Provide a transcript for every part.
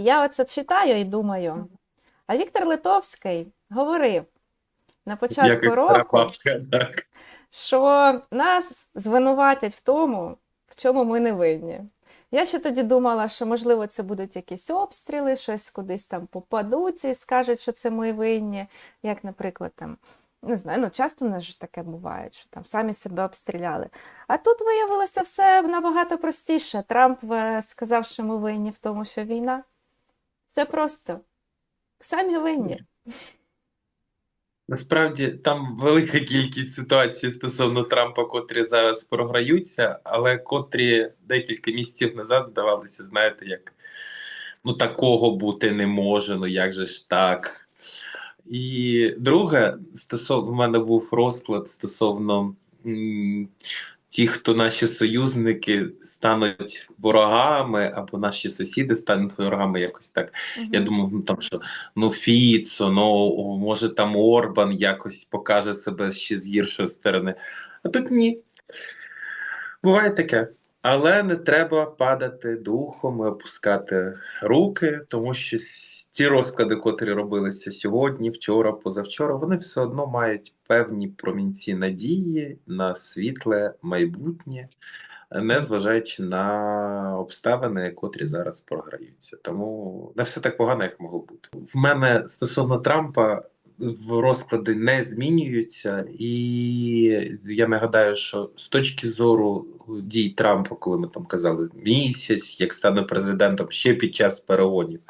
І я оце читаю і думаю. А Віктор Литовський говорив на початку Як року, так. що нас звинуватять в тому, в чому ми не винні. Я ще тоді думала, що можливо це будуть якісь обстріли, щось кудись там попадуть і скажуть, що це ми винні. Як, наприклад, там, не знаю, ну часто у нас ж таке буває, що там самі себе обстріляли. А тут виявилося все набагато простіше. Трамп е, сказав, що ми винні в тому, що війна. Все просто. Самі винні. Насправді там велика кількість ситуацій стосовно Трампа, котрі зараз програються, але котрі декілька місяців назад здавалися, знаєте, як ну такого бути не може, ну як же ж так. І друге, стосовно в мене був розклад стосовно тих, хто наші союзники стануть ворогами, або наші сусіди стануть ворогами, якось так. Я думав, ну там що ну Фіцо, ну може там Орбан якось покаже себе ще з гіршої сторони. А тут ні. Буває таке. Але не треба падати духом і опускати руки, тому що ті розклади, котрі робилися сьогодні, вчора, позавчора, вони все одно мають певні промінці надії на світле майбутнє, незважаючи на обставини, котрі зараз програються. Тому не все так погано, як могло бути. В мене стосовно Трампа в розклади не змінюються, і я нагадаю, що з точки зору дій Трампа, коли ми там казали місяць, як стане президентом ще під час перегонів.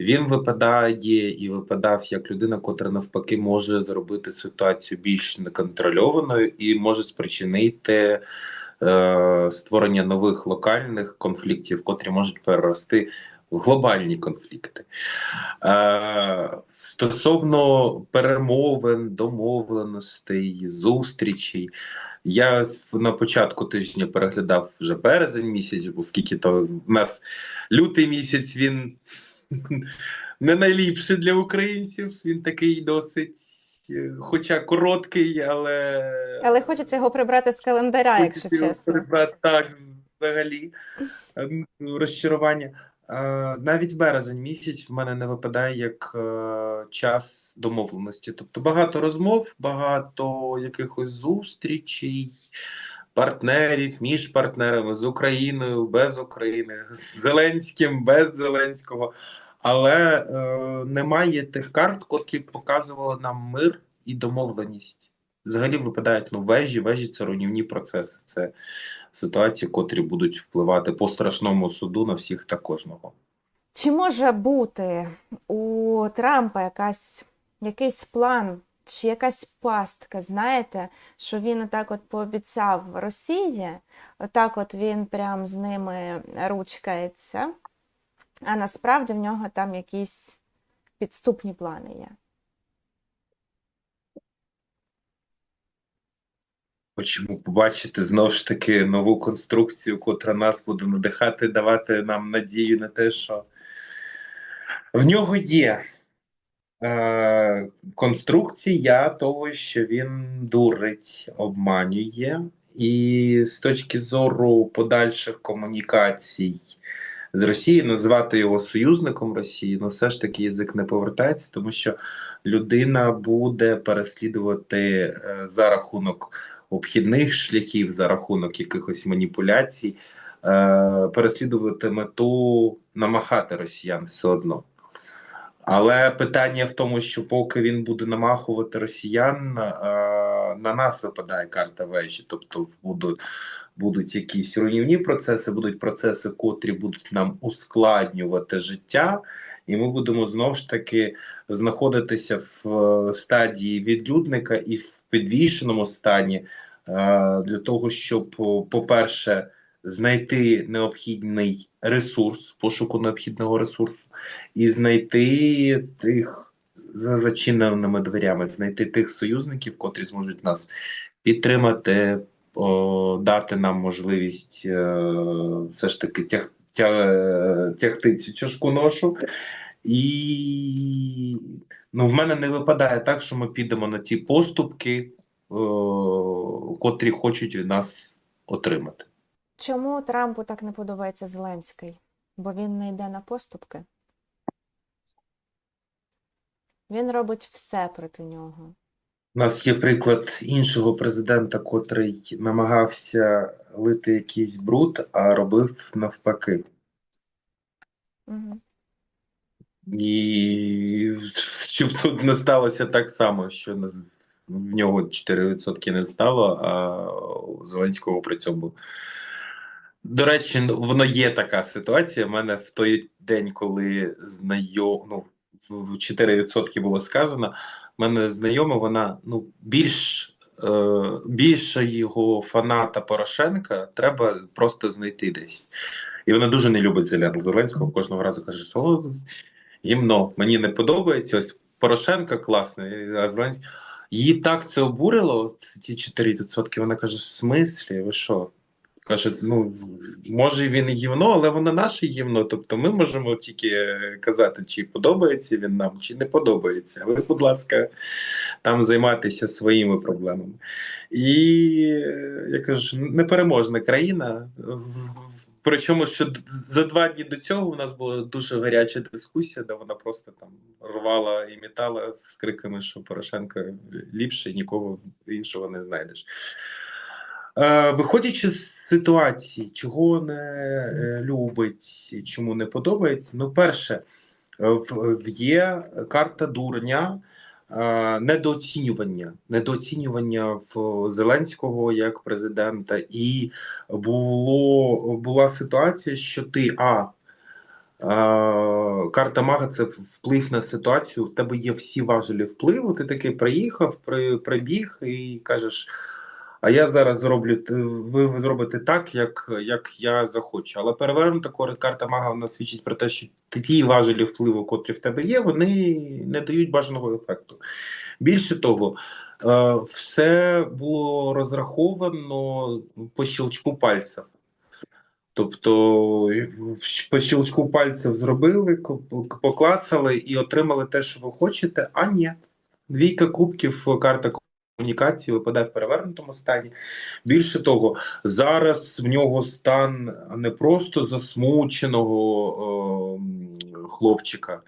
Він випадає і випадав як людина, котра навпаки може зробити ситуацію більш неконтрольованою і може спричинити е, створення нових локальних конфліктів, котрі можуть перерости в глобальні конфлікти. Е, стосовно перемовин, домовленостей, зустрічей. Я на початку тижня переглядав вже березень місяць, оскільки то в нас лютий місяць він не найліпший для українців. Він такий досить, е, хоча короткий, але Але хочеться його прибрати з календаря, якщо Хочеться його чесно. прибрати, Так, взагалі, ем, розчарування. Е, Навіть березень місяць в мене не випадає як е, час домовленості. Тобто багато розмов, багато якихось зустрічей, партнерів між партнерами з Україною, без України, з Зеленським, без Зеленського. Але е, немає тих карт, котрі показували нам мир і домовленість. Взагалі випадають ну, вежі, вежі це руйнівні процеси. Це ситуації, котрі будуть впливати по страшному суду на всіх та кожного. Чи може бути у Трампа якась, якийсь план чи якась пастка, знаєте, що він отак от пообіцяв Росії, отак от він прям з ними ручкається, а насправді в нього там якісь підступні плани є. Хочемо побачити знову ж таки нову конструкцію, котра нас буде надихати, давати нам надію на те, що в нього є е, конструкція того, що він дурить, обманює, і з точки зору подальших комунікацій з Росією, назвати його союзником Росії, ну все ж таки язик не повертається, тому що людина буде переслідувати е, за рахунок обхідних шляхів, за рахунок якихось маніпуляцій, е, переслідувати мету намахати росіян все одно. Але питання в тому, що поки він буде намахувати росіян, е, на нас випадає карта вежі, тобто будуть, будуть якісь руйнівні процеси, будуть процеси, котрі будуть нам ускладнювати життя, і ми будемо знову ж таки знаходитися в е, стадії відлюдника і в підвішеному стані е, для того, щоб, по-перше, знайти необхідний ресурс, пошуку необхідного ресурсу, і знайти тих за зачиненими дверями, знайти тих союзників, котрі зможуть нас підтримати, дати нам можливість е, все ж таки тяг, тяг, тягти цю тяжку ношу. І ну, в мене не випадає так, що ми підемо на ті поступки, котрі хочуть від нас отримати. Чому Трампу так не подобається Зеленський? Бо він не йде на поступки? Він робить все проти нього. У нас є приклад іншого президента, котрий намагався лити якийсь бруд, а робив навпаки. Угу. І щоб тут не сталося так само, що в нього 4% не стало, а у Зеленського при цьому. До речі, воно є така ситуація. У мене в той день, коли знайом, ну, в 4% було сказано, мене знайома, вона ну, більш, е, більше його фаната Порошенка треба просто знайти десь. І вона дуже не любить Зеленського. Кожного разу каже, що «О, гімно, мені не подобається. Ось Порошенка класний, а Зеленський. Її так це обурило, ці ті 4%. Вона каже: в смислі, ви що? Каже, ну може він і гівно, але воно наше гівно. Тобто ми можемо тільки е, казати, чи подобається він нам, чи не подобається. Ви, будь ласка, там займайтеся своїми проблемами. І е, я кажу, непереможна країна. Причому, що за два дні до цього у нас була дуже гаряча дискусія, де вона просто там рвала і метала з криками, що Порошенко ліпше, нікого іншого не знайдеш. Е, Виходячи з ситуації, чого не е, любить, чому не подобається. Ну, перше, е, є карта дурня, недооцінювання, недооцінювання в Зеленського як президента, і було була ситуація, що ти а. Карта Мага це вплив на ситуацію. В тебе є всі важелі впливу. Ти такий приїхав, при, прибіг і кажеш: а я зараз зроблю ви, зробите так, як, як я захочу. Але перевернута карта Мага вона свідчить про те, що ті важелі впливу, котрі в тебе є, вони не дають бажаного ефекту. Більше того, е, все було розраховано по щелчку пальця. Тобто по щелчку пальців зробили, поклацали і отримали те, що ви хочете, а ні. Двійка кубків, карта комунікації випадає в перевернутому стані. Більше того, зараз в нього стан не просто засмученого м, хлопчика,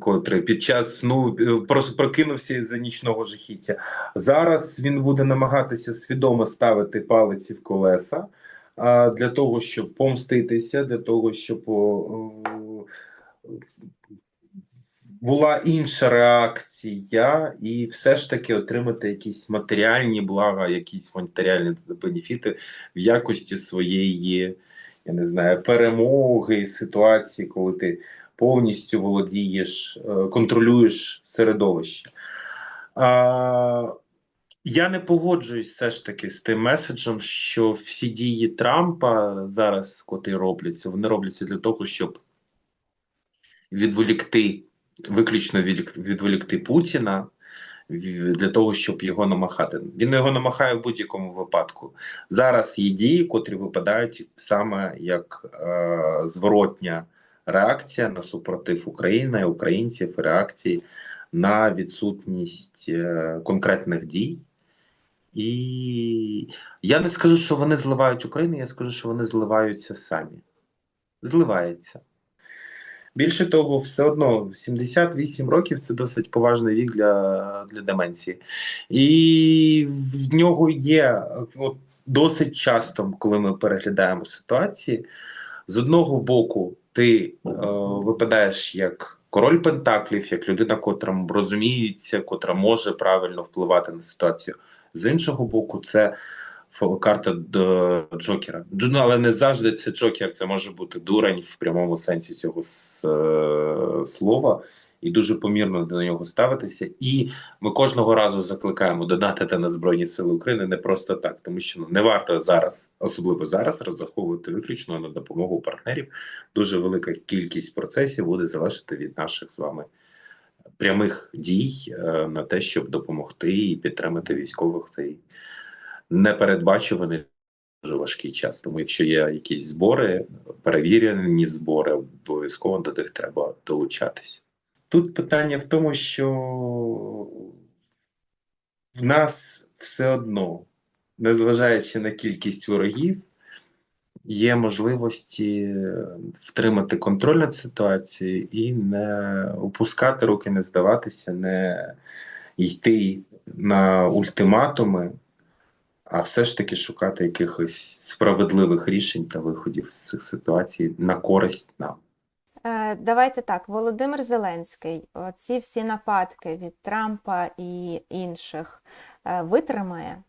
котрий під час сну е, просто прокинувся із за нічного жахіття. Зараз він буде намагатися свідомо ставити палиці в колеса а, для того, щоб помститися, для того, щоб о, була інша реакція, і все ж таки отримати якісь матеріальні блага, якісь матеріальні бенефіти в якості своєї, я не знаю, перемоги, ситуації, коли ти повністю володієш, е, контролюєш середовище. А, я не погоджуюсь все ж таки з тим меседжем, що всі дії Трампа зараз, котрі робляться, вони робляться для того, щоб відволікти, виключно від- відволікти Путіна для того, щоб його намахати. Він його намахає в будь-якому випадку. Зараз є дії, котрі випадають саме як е, зворотня реакція на супротив України, українців, реакції на відсутність е, конкретних дій. І я не скажу, що вони зливають Україну, я скажу, що вони зливаються самі. Зливається. Більше того, все одно 78 років це досить поважний вік для, для деменції. І в нього є от, досить часто, коли ми переглядаємо ситуації, з одного боку, ти е, випадаєш як король Пентаклів, як людина, котра розуміється, котра може правильно впливати на ситуацію. З іншого боку, це карта до Джокера. Дж- Ну, але не завжди це Джокер, це може бути дурень в прямому сенсі цього е, слова, і дуже помірно до нього ставитися. І ми кожного разу закликаємо донатити на Збройні Сили України не просто так, тому що ну, не варто зараз, особливо зараз, розраховувати виключно на допомогу партнерів. Дуже велика кількість процесів буде залежати від наших з вами прямих дій е, на те, щоб допомогти і підтримати військових цей непередбачуваний дуже важкий час. Тому, якщо є якісь збори, перевірені збори, обов'язково до них треба долучатись. Тут питання в тому, що в нас все одно, незважаючи на кількість ворогів, є можливості втримати контроль над ситуацією і не опускати руки, не здаватися, не йти на ультиматуми, а все ж таки шукати якихось справедливих рішень та виходів з цих ситуацій на користь нам. Е, Давайте так, Володимир Зеленський, ці всі нападки від Трампа і інших е, витримає?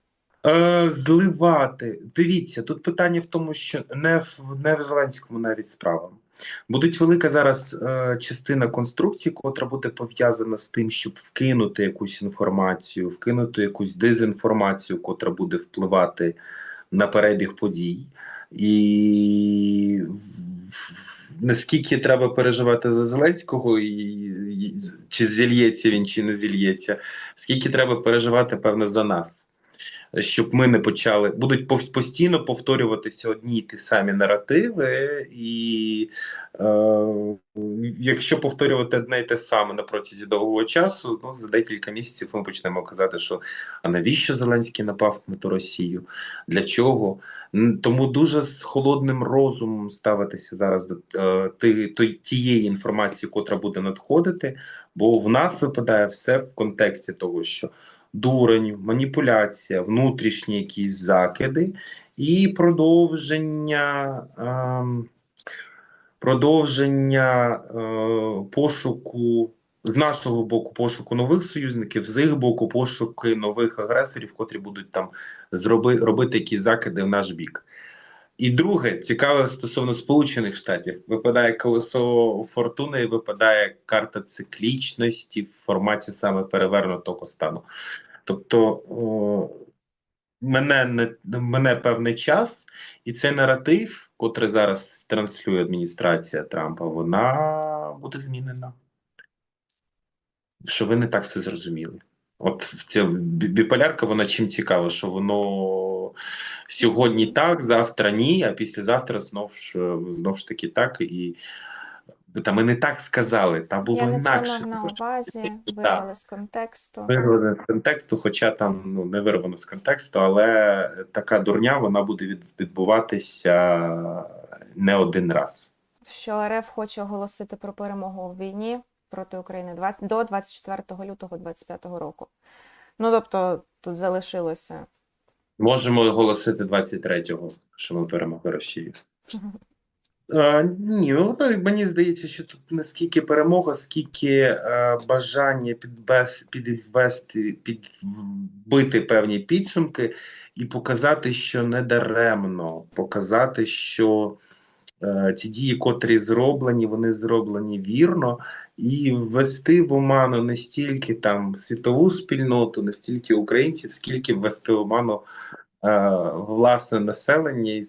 Е, зливати. Дивіться, тут питання в тому, що не в, не в Зеленському навіть справа. Буде велика зараз е, частина конструкції, котра буде пов'язана з тим, щоб вкинути якусь інформацію, вкинути якусь дезінформацію, котра буде впливати на перебіг подій. І наскільки треба переживати за Зеленського, і, чи зільється він, чи не зільється, скільки треба переживати, певно, за нас щоб ми не почали, будуть постійно повторюватися одні й ті самі наративи, і е, якщо повторювати одне й те саме на протязі довгого часу, ну за декілька місяців ми почнемо казати, що а навіщо Зеленський напав на ту Росію? Для чого? Тому дуже з холодним розумом ставитися зараз до е, тієї інформації, котра буде надходити, бо в нас випадає все в контексті того, що дурень, маніпуляція, внутрішні якісь закиди і продовження, ем, продовження е, пошуку з нашого боку пошуку нових союзників, з їх боку пошуки нових агресорів, котрі будуть там зроби, робити якісь закиди в наш бік. І друге, цікаве стосовно Сполучених Штатів, випадає колесо фортуни і випадає карта циклічності в форматі саме перевернутого стану. Тобто о, мене не мене певний час, і цей наратив, котрий зараз транслює адміністрація Трампа, вона буде змінена. Що ви не так все зрозуміли. От ця біполярка, вона чим цікава, що воно сьогодні так, завтра ні, а післязавтра знов ж, знов ж таки так. І та ми не так сказали, та було Я інакше. мав на увазі, вирвали з контексту. Вирвано з контексту, хоча там ну не вирвано з контексту, але така дурня вона буде відбуватися не один раз. що РФ хоче оголосити про перемогу у війні проти України 20 до 24 лютого 2025 року. Ну, тобто, тут залишилося. Можемо оголосити 23-го, що ми перемогли Росію. Ні, ну мені здається, що тут не скільки перемога, скільки е, бажання підбес, підвести, підбити певні підсумки і показати, що не даремно, показати, що е, ті дії, котрі зроблені, вони зроблені вірно, і ввести в оману не стільки там світову спільноту, не стільки українців, скільки ввести в оману е, власне населення і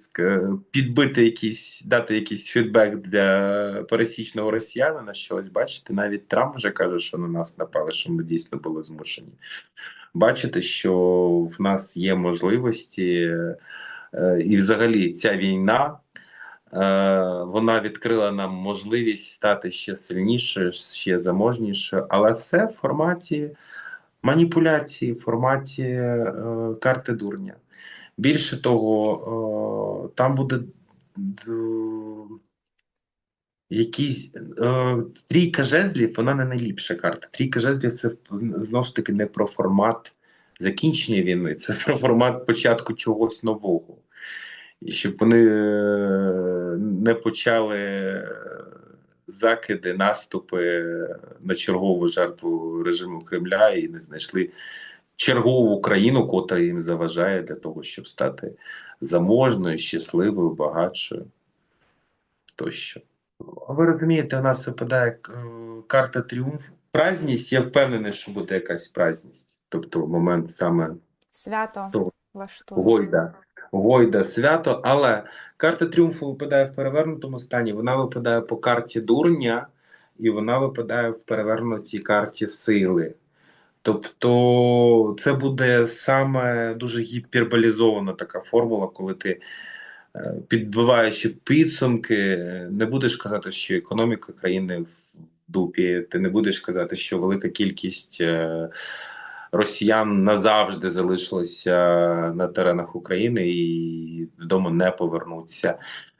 підбити якийсь, дати якийсь фідбек для пересічного росіянина. Що ось бачите, навіть Трамп вже каже, що на нас напали, що ми дійсно були змушені. Бачите, що в нас є можливості, е, і взагалі ця війна. Е, Вона відкрила нам можливість стати ще сильнішою, ще заможнішою, але все в форматі маніпуляції, в форматі е, карти дурня. Більше того, е, там буде д- якийсь е, трійка жезлів, вона не найліпша карта. Трійка жезлів це знову ж таки не про формат закінчення війни, це про формат початку чогось нового. І щоб вони е, не почали е, закиди, наступи на чергову жертву режиму Кремля і не знайшли чергову країну, котра їм заважає для того, щоб стати заможною, щасливою, багатшою тощо. А ви розумієте, у нас випадає е, карта тріумфу. Празність, я впевнений, що буде якась празність. Тобто момент саме Свято То, влаштує. Гойда. Гойда, свято, але карта тріумфу випадає в перевернутому стані. Вона випадає по карті дурня, і вона випадає в перевернутій карті сили. Тобто, це буде саме дуже гіперболізована така формула, коли ти, е, підбиваючи підсумки, не будеш казати, що економіка країни в дупі, ти не будеш казати, що велика кількість е, росіян назавжди залишилося на теренах України і додому не повернуться.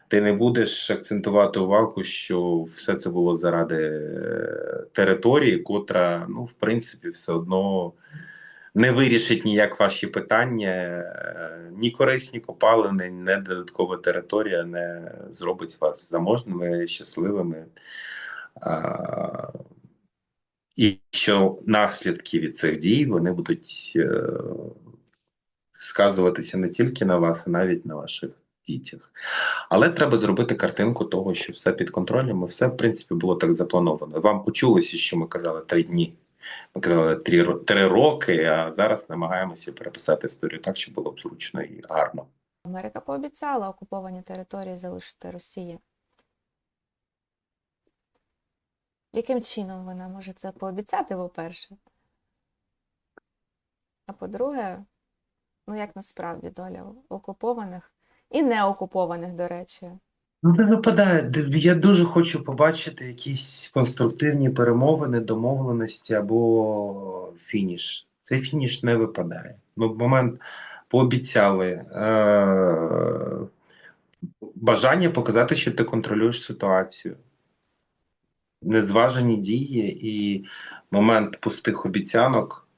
Ти не будеш акцентувати увагу, що все це було заради е, території, котра, ну, в принципі, все одно не вирішить ніяк ваші питання. Е, Ні корисні копалини, ні додаткова територія не зробить вас заможними, щасливими. І що наслідки від цих дій вони будуть е, сказуватися не тільки на вас, а навіть на ваших дітях. Але треба зробити картинку того, що все під контролем, і все, в принципі, було так заплановано. Вам почулося, що ми казали три дні. Ми казали три, три роки, а зараз намагаємося переписати історію так, щоб було б зручно і гарно. Америка пообіцяла окуповані території залишити Росії. Яким чином вона може це пообіцяти, по-перше? А по-друге, ну як насправді доля окупованих і неокупованих, до речі. Ну, не випадає. Я дуже хочу побачити якісь конструктивні перемовини, домовленості або фініш. Цей фініш не випадає. Ну, в момент пообіцяли е- бажання показати, що ти контролюєш ситуацію. Незважені дії і момент пустих обіцянок.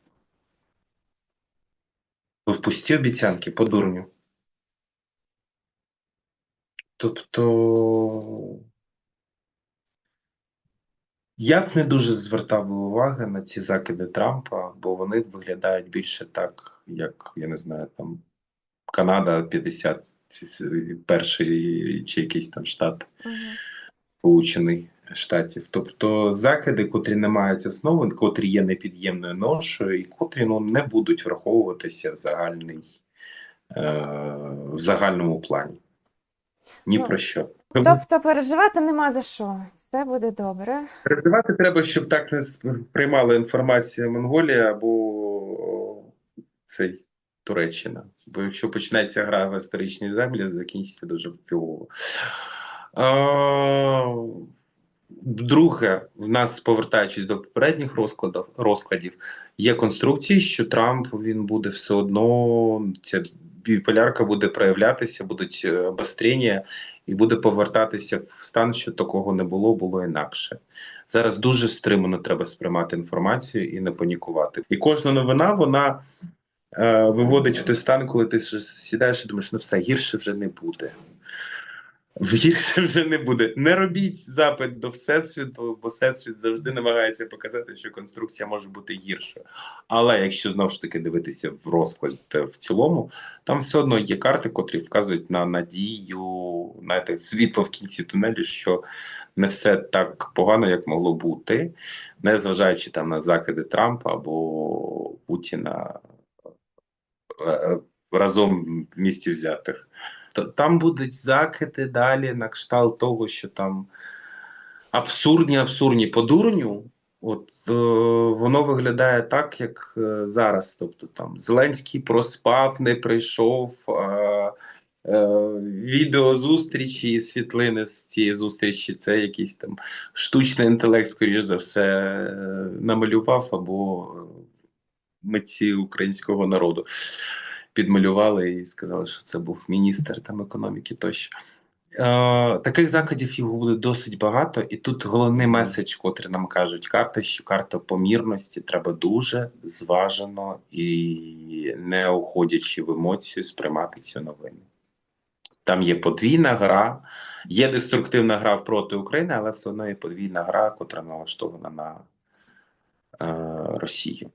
Пусті обіцянки по дурню. Тобто я б не дуже звертав би уваги на ці закиди Трампа, бо вони виглядають більше так, як я не знаю, там Канада 51 чи якийсь там штат Угу. Штатів. Тобто закиди, котрі не мають основи, котрі є непід'ємною ношою, і котрі ну, не будуть враховуватися в загальний, е, в загальному плані. Ні Ну, про що. Тобто переживати нема за що. Все буде добре. Переживати треба, щоб так не приймала інформацію Монголія або цей Туреччина. Бо якщо почнеться гра в історичні землі, закінчиться дуже фігово. Друге, в нас, повертаючись до попередніх розкладів, розкладів, є конструкції, що Трамп він буде все одно, ця біполярка буде проявлятися, будуть е, обострення, і буде повертатися в стан, що такого не було, було інакше. Зараз дуже стримано треба сприймати інформацію і не панікувати. І кожна новина вона е, виводить в той стан, коли ти сідаєш і думаєш, ну все гірше вже не буде. Гірше вже не буде. Не робіть запит до Всесвіту, бо Всесвіт завжди намагається показати, що конструкція може бути гіршою. Але якщо знову ж таки дивитися в розклад в цілому, там все одно є карти, котрі вказують на надію, знаєте, світло в кінці тунелю, що не все так погано, як могло бути, не зважаючи там на закиди Трампа або Путіна е, е, разом в місті взятих. То там будуть закиди далі на кшталт того, що там абсурдні, абсурдні по дурню. От е, воно виглядає так, як е, зараз. Тобто там Зеленський проспав, не прийшов. Е, е, відео зустрічі і світлини з цієї зустрічі це якийсь там штучний інтелект, скоріш за все, е, намалював або митці українського народу підмалювали і сказали, що це був міністр там економіки тощо. Е, таких закладів його буде досить багато, і тут головний меседж, котрий нам кажуть карти, що карта помірності треба дуже зважено і не уходячи в емоцію сприймати цю новину. Там є подвійна гра, є деструктивна гра проти України, але все одно є подвійна гра, котра налаштована на е, Росію.